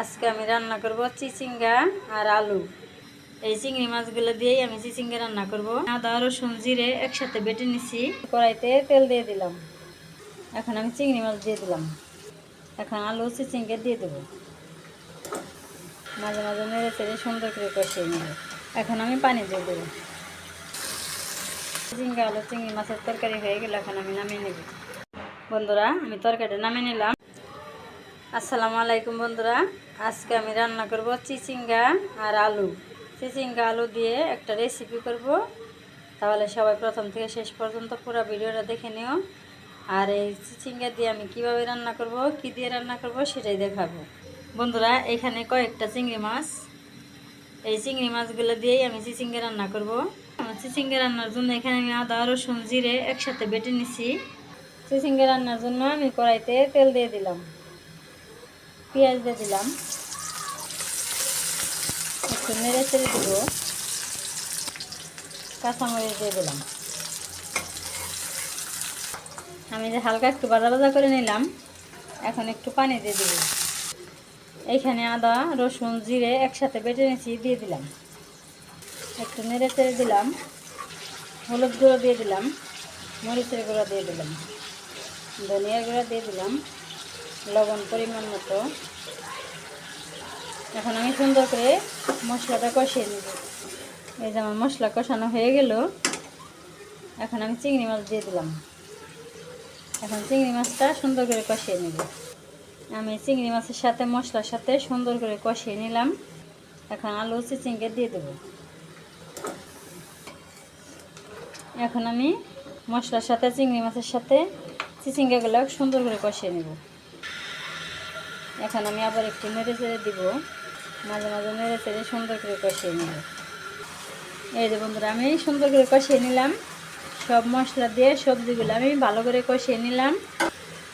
আজকে আমি রান্না করব চিচিঙ্গা আর আলু। এই চিংড়ি মাছগুলো দিয়েই আমি চিচিঙ্গা রান্না করব। আদা, রসুন, জিরে একসাথে বেটে নিছি। কড়াইতে তেল দিয়ে দিলাম। এখন আমি চিংড়ি মাছ দিয়ে দিলাম। এখন আলু চিচিঙ্গা দিয়ে দেবো। মাঝে মাঝে নেড়ে চেড়ে সুন্দর করে কষিয়ে নেব। এখন আমি পানি দিয়ে দেবো। চিচিঙ্গা আলু চিংড়ি মাছের তরকারি হয়ে গেলে এখন আমি নামিয়ে নেব। বন্ধুরা, আমি তরকারিটা নামিয়ে নিলাম। আসসালামু আলাইকুম বন্ধুরা। আজকে আমি রান্না করব চিচিঙ্গা আর আলু। চিচিঙ্গা আলু দিয়ে একটা রেসিপি করব। তাহলে সবাই প্রথম থেকে শেষ পর্যন্ত পুরো ভিডিওটা দেখে নিও। আর এই চিচিঙ্গা দিয়ে আমি কীভাবে রান্না করব, কি দিয়ে রান্না করব সেটাই দেখাবো। বন্ধুরা, এখানে কয়েকটা চিংড়ি মাছ। এই চিংড়ি মাছগুলো দিয়েই আমি চিচিঙ্গা রান্না করব। চিচিঙ্গা রান্নার জন্য এখানে আমি আদা, রসুন, জিরে একসাথে বেটে নিছি। চিচিঙ্গা রান্নার জন্য আমি কড়াইতে তেল দিয়ে দিলাম। পেঁয়াজ দিয়ে দিলাম। একটু নেড়ে চেড়ে দিব। কাঁচামরিচ দিয়ে দিলাম। আমি যে হালকা একটু বাজা বাজা করে নিলাম, এখন একটু পানি দিয়ে দিব। এইখানে আদা, রসুন, জিরে একসাথে বেটে নিয়েছি, দিয়ে দিলাম। একটু নেড়ে চেড়ে দিলাম। হলুদ গুঁড়ো দিয়ে দিলাম। মরিচের গুঁড়ো দিয়ে দিলাম। ধনিয়ার গুঁড়ো দিয়ে দিলাম। লবণ পরিমাণ মতো। এখন আমি সুন্দর করে মশলাটা কষিয়ে নেব। এই যে আমার মশলা কষানো হয়ে গেল। এখন আমি চিংড়ি মাছ দিয়ে দিলাম। এখন চিংড়ি মাছটা সুন্দর করে কষিয়ে নেব। আমি চিংড়ি মাছের সাথে মশলার সাথে সুন্দর করে কষিয়ে নিলাম। এখন আলু চিচিঙ্গে দিয়ে দেব। এখন আমি মশলার সাথে চিংড়ি মাছের সাথে চিচিঙ্গাগুলো সুন্দর করে কষিয়ে নেব। এখন আমি আবার একটু নেড়ে চেড়ে দিব। মাঝে মাঝে নেড়ে চেড়ে সুন্দর করে কষিয়ে নেব। এই যে বন্ধুরা, আমি সুন্দর করে কষিয়ে নিলাম। সব মশলা দিয়ে সবজিগুলো আমি ভালো করে কষিয়ে নিলাম।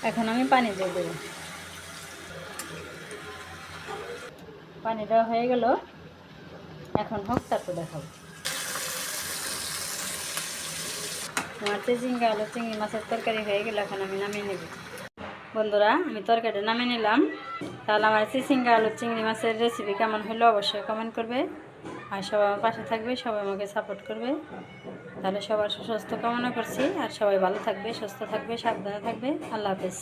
এখন আমি পানি দিয়ে দেবো। পানি দেওয়া হয়ে গেল। এখন হোক তারপর দেখাবো। আমার চিচিঙ্গা আলু, চিংড়ি মাছের তরকারি হয়ে গেল, এখন আমি নামিয়ে নেব। বন্ধুরা, আমি তরকারিটা নামিয়ে নিলাম। তাহলে আমার চিচিঙ্গা আলু চিংড়ি মাছের রেসিপি কেমন হলো অবশ্যই কমেন্ট করবে। আর সবাই আমার পাশে থাকবে, সবাই আমাকে সাপোর্ট করবে। তাহলে সবার সুস্বাস্থ্য কামনা করছি, আর সবাই ভালো থাকবে, সুস্থ থাকবে, সাবধানে থাকবে। আল্লাহ হাফেজ।